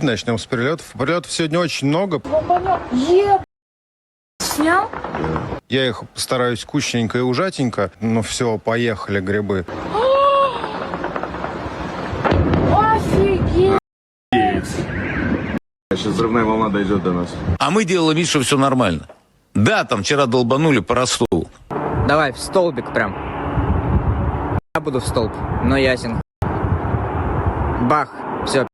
Начнем с прилетов. Прилетов сегодня очень много. Еб... Снял? Я их постараюсь кучненько и ужатенько. Ну все, поехали грибы. Офигеть! Сейчас взрывная волна дойдет до нас. А мы делали вид, что все нормально. Да, там вчера долбанули по Ростову. Давай, в столбик прям. Я буду в столб, но ясен. Бах, все.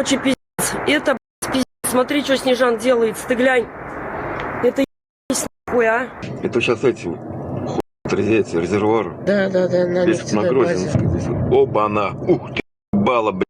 Короче, пиздец. Это, пиздец. Смотри, что Снежан делает. Ты глянь. Это нахуй, а. Это сейчас эти резервуары. Да, да, да, на Здесь. Грозинской. здесь. Оба-на. Ух ты, бала, блядь.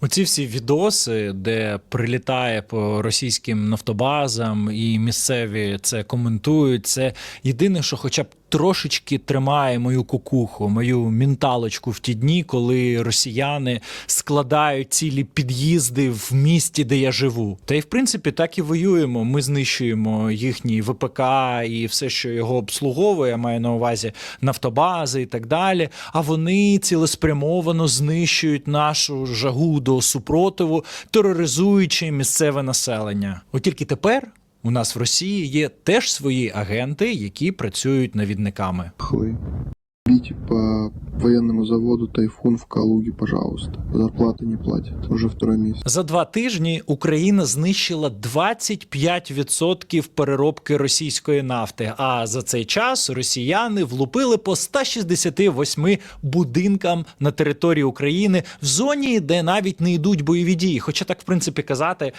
Оці всі відоси, де прилітає по російським нафтобазам, і місцеві це коментують. Це єдине, що хоча б трошечки тримає мою кукуху, мою менталочку в ті дні, коли росіяни складають цілі під'їзди в місті, де я живу. Та й в принципі так і воюємо. Ми знищуємо їхній ВПК і все, що його обслуговує, маю на увазі нафтобази і так далі. А вони цілеспрямовано знищують нашу жагу до супротиву, тероризуючи місцеве населення. От тільки тепер. У нас в Росії є теж свої агенти, які працюють навідниками. Хлы. Бить по военному заводу «Тайфун» в Калуге, пожалуйста. Зарплаты не платят. Уже второй месяц. За два тижні Україна знищила 25% переробки російської нафти. А за цей час росіяни влупили по 168 будинкам на території України в зоні, де навіть не йдуть бойові дії. Хоча так, в принципі, казати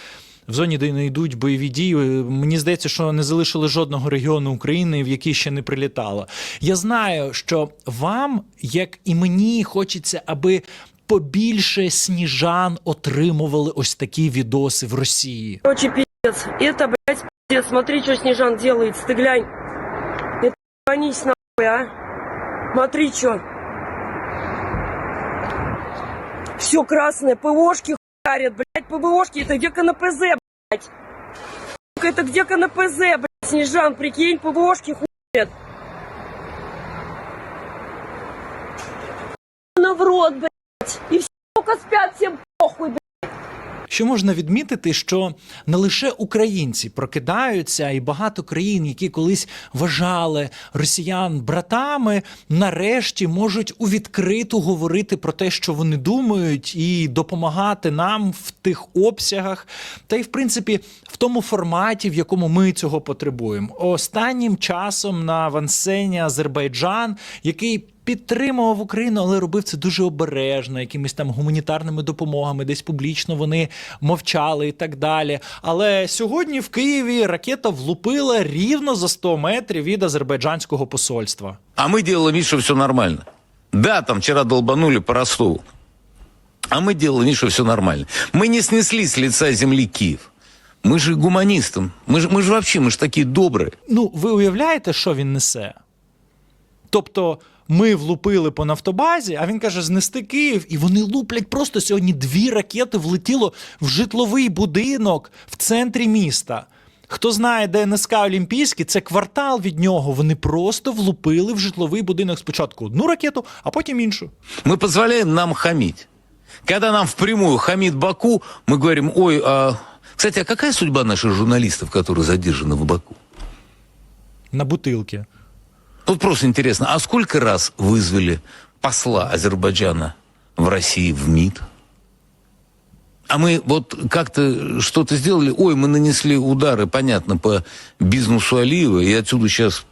В зоні, де не йдуть бойові дії, мені здається, що не залишили жодного регіону України, в який ще не прилітало. Я знаю, що вам, як і мені, хочеться, аби побільше сніжан отримували ось такі відоси в Росії. Короче, пиздец. Это, блядь, пиздец. Смотри, что Снежан делает. Ты глянь. Это ебанись нахуй, а. Смотри, что. Все красное. ПВОшки хуярят, блядь. ПВОшки. Это где КНПЗ, блядь. Это где КНПЗ, блядь, Снежан. Прикинь, ПВОшки хуярят. На в рот, блядь. И все, сука, спят, всем похуй, блядь. Що можна відмітити, що не лише українці прокидаються, і багато країн, які колись вважали росіян братами, нарешті можуть у відкриту говорити про те, що вони думають, і допомагати нам в тих обсягах, та й в принципі в тому форматі, в якому ми цього потребуємо. Останнім часом на авансцені Азербайджан, який підтримував Україну, але робив це дуже обережно, якимись там гуманітарними допомогами, десь публічно вони мовчали і так далі. Але сьогодні в Києві ракета влупила рівно за 100 метрів від азербайджанського посольства. А мы делали вид, что все нормально. Да, там вчера долбанули по Ростову. А мы делали вид, что все нормально. Мы не снесли с лица земли Киев. Мы же гуманисты. Мы же, мы же вообще, мы же такие добрые. Ну, ви уявляєте, що він несе? Тобто. Ми влупили по нафтобазі, а він каже: знести Київ, і вони луплять просто сьогодні дві ракети влетіло в житловий будинок в центрі міста. Хто знає, де НСК Олімпійський, це квартал від нього. Вони просто влупили в житловий будинок спочатку одну ракету, а потім іншу. Мы позволяем нам хамить. Когда нам впрямую хамит Баку, мы говорим, ой, а... Кстати, а какая судьба наших журналистов, которые задержаны в Баку? На бутилки. Вот просто интересно, а сколько раз вызвали посла Азербайджана в России в МИД? А мы вот как-то что-то сделали, ой, мы нанесли удары, понятно, по бизнесу Алиева, и отсюда сейчас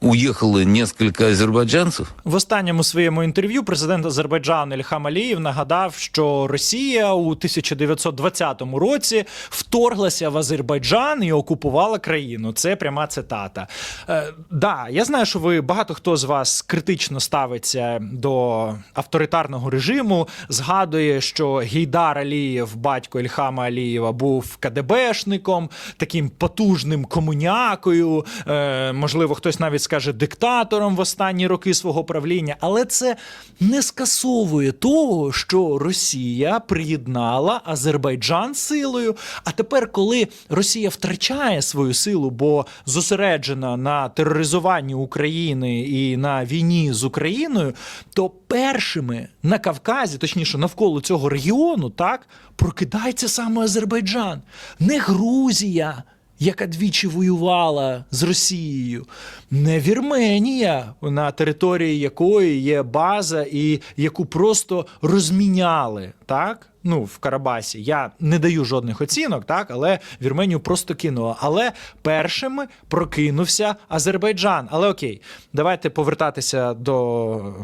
уехало несколько азербайджанцев. В останньому своєму інтерв'ю президент Азербайджану Ільхам Алієв нагадав, що Росія у 1920 році вторглася в Азербайджан і окупувала країну. Це пряма цитата. Е, да, я знаю, що ви багато хто з вас критично ставиться до авторитарного режиму. Згадує, що Гейдар Алієв, батько Ільхама Алієва, був КДБшником, таким потужним комунякою. Е, можливо, хтось навіть скаже диктатором в останні роки свого правління, але це не скасовує того, що Росія приєднала Азербайджан силою. А тепер, коли Росія втрачає свою силу, бо зосереджена на тероризуванні України і на війні з Україною, то першими на Кавказі, точніше навколо цього регіону, так прокидається саме Азербайджан, не Грузія яка двічі воювала з Росією, не Вірменія, на території якої є база, і яку просто розміняли, так? Ну, в Карабасі. Я не даю жодних оцінок, так, але Вірменію просто кинула. Але першими прокинувся Азербайджан. Але окей, давайте повертатися до,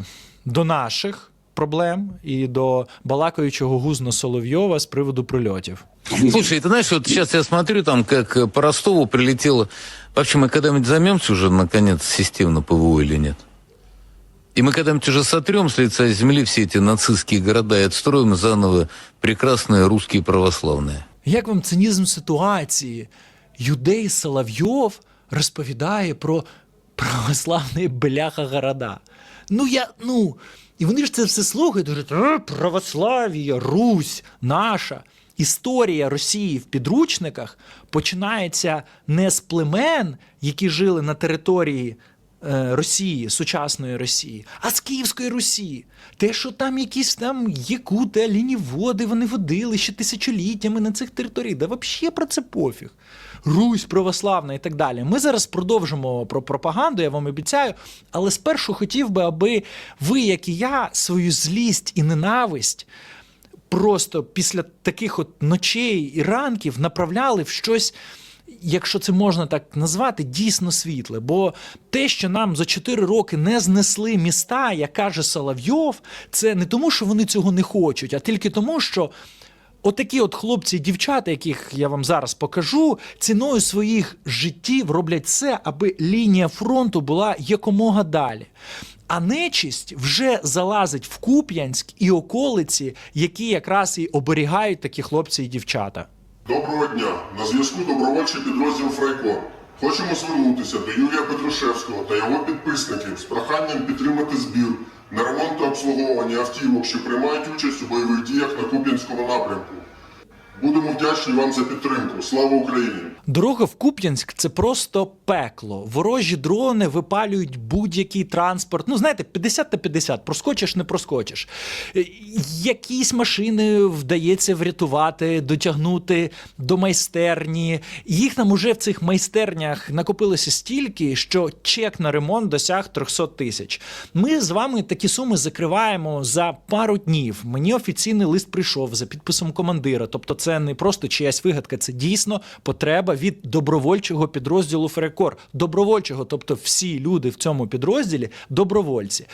до наших проблем і до балакаючого гузно Соловйова з приводу прильотів. Слушай, ты знаешь, вот сейчас я смотрю, там как э, по Ростову прилетело. Вообще, мы когда-нибудь займемся уже, наконец, системно ПВО или нет? И мы когда-нибудь уже сотрем с лица земли все эти нацистские города и отстроим заново прекрасные русские православные. Як вам цинізм ситуації? Юдей Соловйов розповідає про православні бляха города. Ну я, ну, і вони ж це все слухають, говорять, православія, Русь, наша. Історія Росії в підручниках починається не з племен, які жили на території е, Росії, сучасної Росії, а з Київської Русі. Те, що там якісь там якути, лініводи, вони водили ще тисячоліттями на цих територіях. Да взагалі про це пофіг. Русь православна і так далі. Ми зараз продовжимо про пропаганду, я вам обіцяю. Але спершу хотів би, аби ви, як і я, свою злість і ненависть просто після таких от ночей і ранків направляли в щось. Якщо це можна так назвати, дійсно світле. Бо те, що нам за 4 роки не знесли міста, як каже Соловйов, це не тому, що вони цього не хочуть, а тільки тому, що отакі от хлопці і дівчата, яких я вам зараз покажу, ціною своїх життів роблять все, аби лінія фронту була якомога далі. А нечисть вже залазить в Куп'янськ і околиці, які якраз і оберігають такі хлопці і дівчата. Доброго дня! На зв'язку добровольчий підрозділ Фрайкор. Хочемо звернутися до Юрія Петрушевського та його підписників з проханням підтримати збір на ремонт та обслуговування автівок, що приймають участь у бойових діях на Куп'янському напрямку. Вдячні вам за підтримку. Слава Україні! Дорога в Куп'янськ це просто пекло. Ворожі дрони випалюють будь-який транспорт. Ну, знаєте, 50 на 50, проскочиш, не проскочиш. Е, Якісь машини вдається врятувати, дотягнути до майстерні. Їх нам уже в цих майстернях накопилося стільки, що чек на ремонт досяг 300 тисяч. Ми з вами такі суми закриваємо за пару днів. Мені офіційний лист прийшов за підписом командира. Тобто, це не просто чиясь вигадка, це дійсно потреба від добровольчого підрозділу Ферекор. Добровольчого, тобто всі люди в цьому підрозділі добровольці.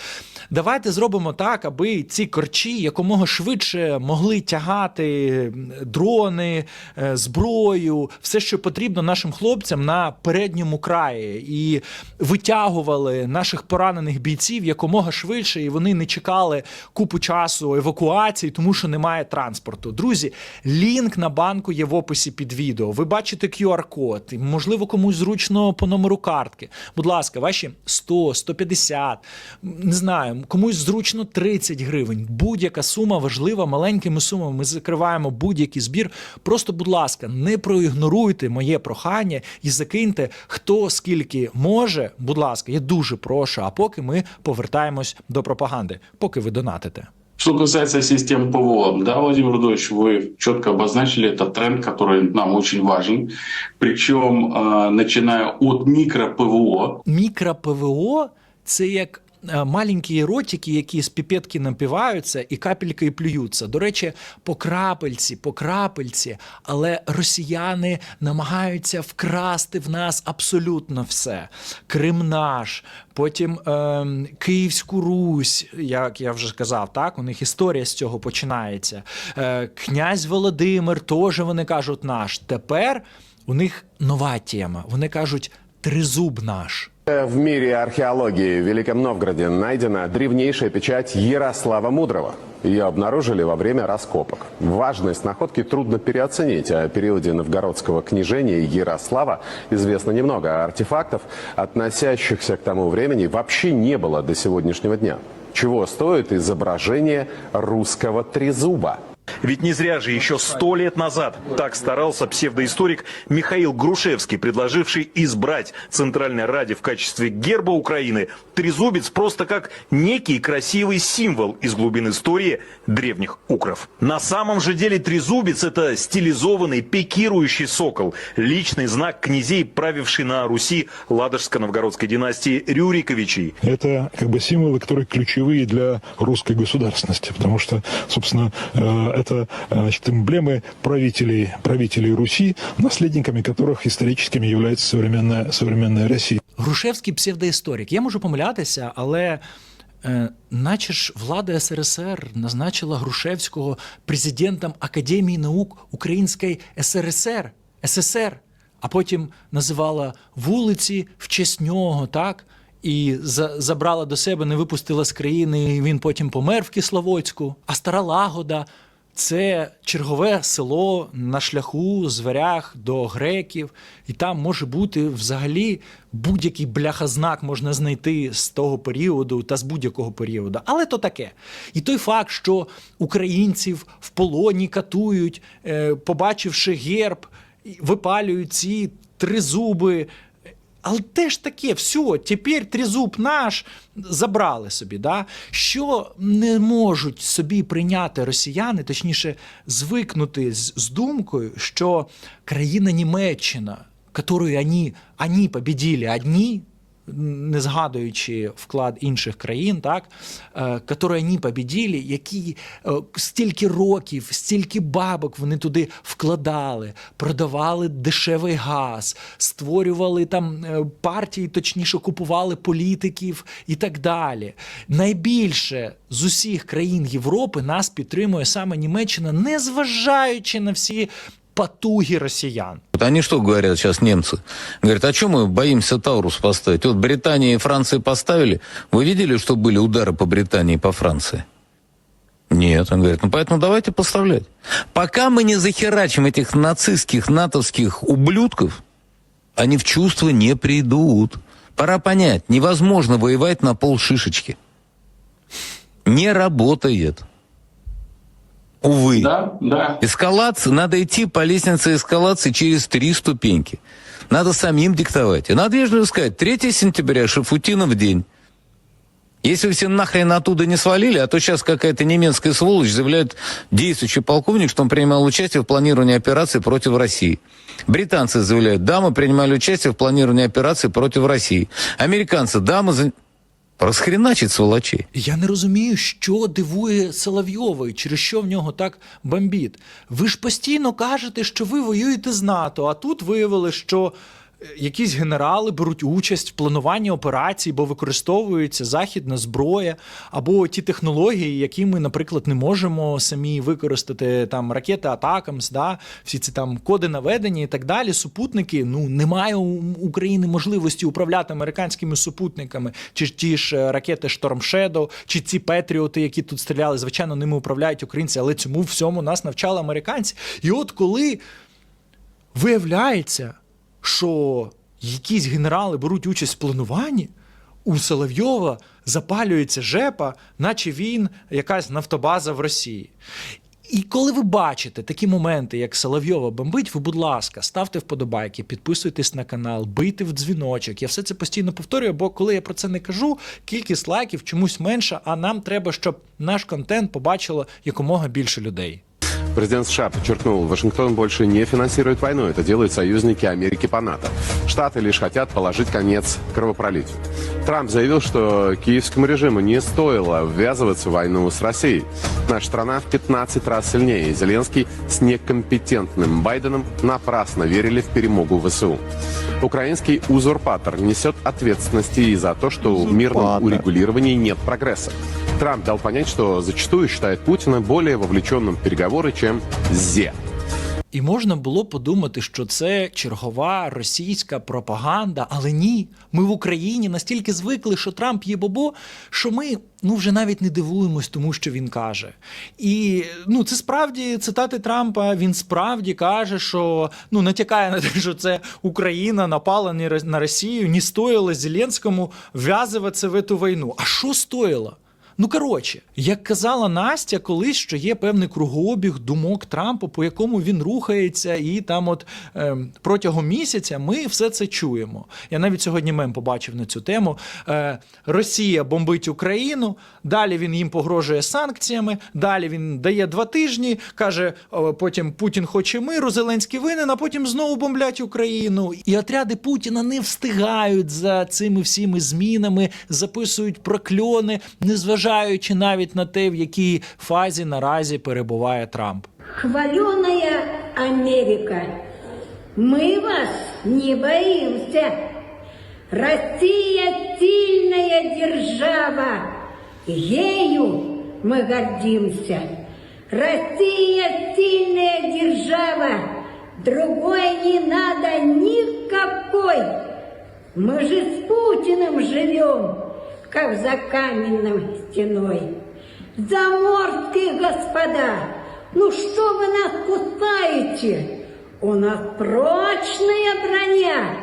Давайте зробимо так, аби ці корчі якомога швидше могли тягати дрони, е, зброю, все, що потрібно нашим хлопцям на передньому краї, і витягували наших поранених бійців якомога швидше, і вони не чекали купу часу евакуації, тому що немає транспорту. Друзі, лінк на банку є в описі під відео. Ви бачите QR-код, і, можливо, комусь зручно по номеру картки. Будь ласка, ваші 100, 150, не знаю, комусь зручно 30 гривень. Будь-яка сума важлива, маленькими сумами ми закриваємо будь-який збір. Просто, будь ласка, не проігноруйте моє прохання і закиньте хто скільки може. Будь ласка, я дуже прошу. А поки ми повертаємось до пропаганди, поки ви донатите. Что касается систем ПВО, да, Владимир Рудович, вы четко обозначили этот тренд, который нам очень важен. Причем, э, начиная от микро-ПВО, Мікро ПВО це як е, маленькі ротики, які з піпетки напиваються і капелькою плюються. До речі, по крапельці, по крапельці, але росіяни намагаються вкрасти в нас абсолютно все. Крим наш, потім е, Київську Русь, як я вже казав, так у них історія з цього починається. Е, князь Володимир теж вони кажуть наш. Тепер у них нова тема. Вони кажуть тризуб наш. В мире археологии в Великом Новгороде найдена древнейшая печать Ярослава Мудрого. Ее обнаружили во время раскопок. Важность находки трудно переоценить. О периоде новгородского княжения Ярослава известно немного, а артефактов, относящихся к тому времени, вообще не было до сегодняшнего дня. Чего стоит изображение русского трезуба? Ведь не зря же еще сто лет назад так старался псевдоисторик Михаил Грушевский, предложивший избрать Центральной Раде в качестве герба Украины трезубец просто как некий красивый символ из глубин истории древних укров. На самом же деле трезубец – это стилизованный пикирующий сокол, личный знак князей, правивший на Руси Ладожско-Новгородской династии Рюриковичей. это как бы символы, которые ключевые для русской государственности, потому что, собственно, э, это э, значит, эмблемы правителей, правителей Руси, наследниками которых историческими является современная, современная Россия. Грушевський псевдоісторик. Я можу помилятися, але. Е, наче ж влада СРСР назначила Грушевського президентом Академії наук Української СРСР ССР, а потім називала вулиці в честь нього, так? І за, забрала до себе, не випустила з країни. і Він потім помер в Кисловодську. А стара лагода це чергове село на шляху з варяг до греків, і там може бути взагалі будь-який бляхознак можна знайти з того періоду та з будь-якого періоду. Але то таке. І той факт, що українців в полоні катують, е, побачивши герб, випалюють ці тризуби. Але теж таке, все, тепер трізуб наш забрали собі. Да? Що не можуть собі прийняти росіяни, точніше, звикнути з, з думкою, що країна Німеччина, яку вони, вони побіділи одні, не згадуючи вклад інших країн, так, е, которые вони победили, які е, стільки років, стільки бабок вони туди вкладали, продавали дешевий газ, створювали там е, партії, точніше, купували політиків і так далі. Найбільше з усіх країн Європи нас підтримує саме Німеччина, незважаючи на всі потуги. Вот они что говорят сейчас немцы? Говорят, а чем мы боимся Таурус поставить? Вот Британия и Франция поставили. Вы видели, что были удары по Британии и по Франции? Нет, он говорит, ну поэтому давайте поставлять. Пока мы не захерачим этих нацистских, натовских ублюдков, они в чувство не придут. Пора понять, невозможно воевать на пол шишечки. Не работает. Увы. Да, да. Эскалация, надо идти по лестнице эскалации через три ступеньки. Надо самим диктовать. И надо вежливо сказать, 3 сентября, Шафутинов день. Если вы все нахрен оттуда не свалили, а то сейчас какая-то немецкая сволочь заявляет действующий полковник, что он принимал участие в планировании операции против России. Британцы заявляют, да, мы принимали участие в планировании операции против России. Американцы, да, мы... Розхріначить сволочі. Я не розумію, що дивує Соловйової, через що в нього так бомбіт. Ви ж постійно кажете, що ви воюєте з НАТО, а тут виявили, що якісь генерали беруть участь в плануванні операцій, бо використовується західна зброя, або ті технології, які ми, наприклад, не можемо самі використати, там ракети Атакамс, да, всі ці там коди наведення і так далі. Супутники. Ну немає у України можливості управляти американськими супутниками, чи ті ж е, ракети Shadow, чи ці Петріоти, які тут стріляли. Звичайно, ними управляють українці, але цьому всьому нас навчали американці. І от коли виявляється, що якісь генерали беруть участь в плануванні, у Соловйова запалюється жепа, наче він якась нафтобаза в Росії. І коли ви бачите такі моменти, як Соловйова бомбить, ви, будь ласка, ставте вподобайки, підписуйтесь на канал, бийте в дзвіночок. Я все це постійно повторюю, бо коли я про це не кажу, кількість лайків чомусь менша, а нам треба, щоб наш контент побачило якомога більше людей. Президент США подчеркнул, Вашингтон больше не финансирует войну. Это делают союзники Америки по НАТО. Штаты лишь хотят положить конец кровопролитию. Трамп заявил, что киевскому режиму не стоило ввязываться в войну с Россией. Наша страна в 15 раз сильнее. Зеленский с некомпетентным Байденом напрасно верили в перемогу ВСУ. Украинский узурпатор несет ответственности и за то, что в мирном урегулировании нет прогресса. Трамп дал понять, что зачастую считает Путина более вовлеченным в переговоры, чем Зе. І можна було подумати, що це чергова російська пропаганда, але ні. Ми в Україні настільки звикли, що Трамп є бобо, що ми ну вже навіть не дивуємось тому, що він каже. І ну це справді цитати Трампа. Він справді каже, що ну натякає на те, що це Україна напала на Росію, не стоїло Зеленському вв'язуватися в цю війну. А що стоїло? Ну коротше, як казала Настя колись, що є певний кругообіг думок Трампа, по якому він рухається, і там, от е, протягом місяця, ми все це чуємо. Я навіть сьогодні мем побачив на цю тему. Е, Росія бомбить Україну, далі він їм погрожує санкціями. Далі він дає два тижні, каже, о, потім Путін хоче миру, Зеленський винен, а потім знову бомблять Україну. І отряди Путіна не встигають за цими всіми змінами, записують прокльони, незважаючи навіть на те, в якій фазі наразі перебуває Трамп. Хваленая Америка, мы вас не боимся. Россия сильная держава, ею мы гордимся. Россия сильная держава, другой не надо никакой. Мы же с Путиным живем, как за каменной стеной. Заморские господа, ну что вы нас кусаете? У нас прочная броня,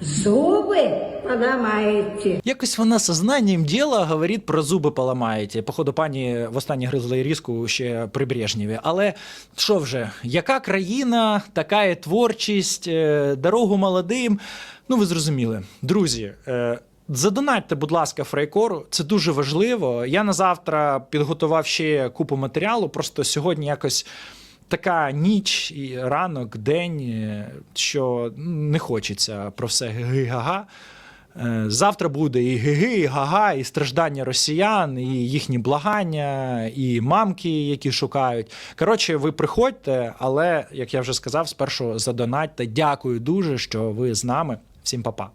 зубы поломаете. Якось вона сознанием діла говорить про зуби поламаєте. Походу, пані востаннє гризла і різку ще при Брежнєві. Але що вже, яка країна, така і творчість, е, дорогу молодим. Ну, ви зрозуміли. Друзі. Задонатьте, будь ласка, фрейкору, це дуже важливо. Я на завтра підготував ще купу матеріалу. Просто сьогодні якось така ніч і ранок, день, е, що не хочеться про все ги-га-га. Е, Завтра буде і гиги, і гага, і страждання росіян, і їхні благання, і мамки, які шукають. Коротше, ви приходьте, але як я вже сказав, спершу задонатьте. Дякую дуже, що ви з нами. Всім па-па.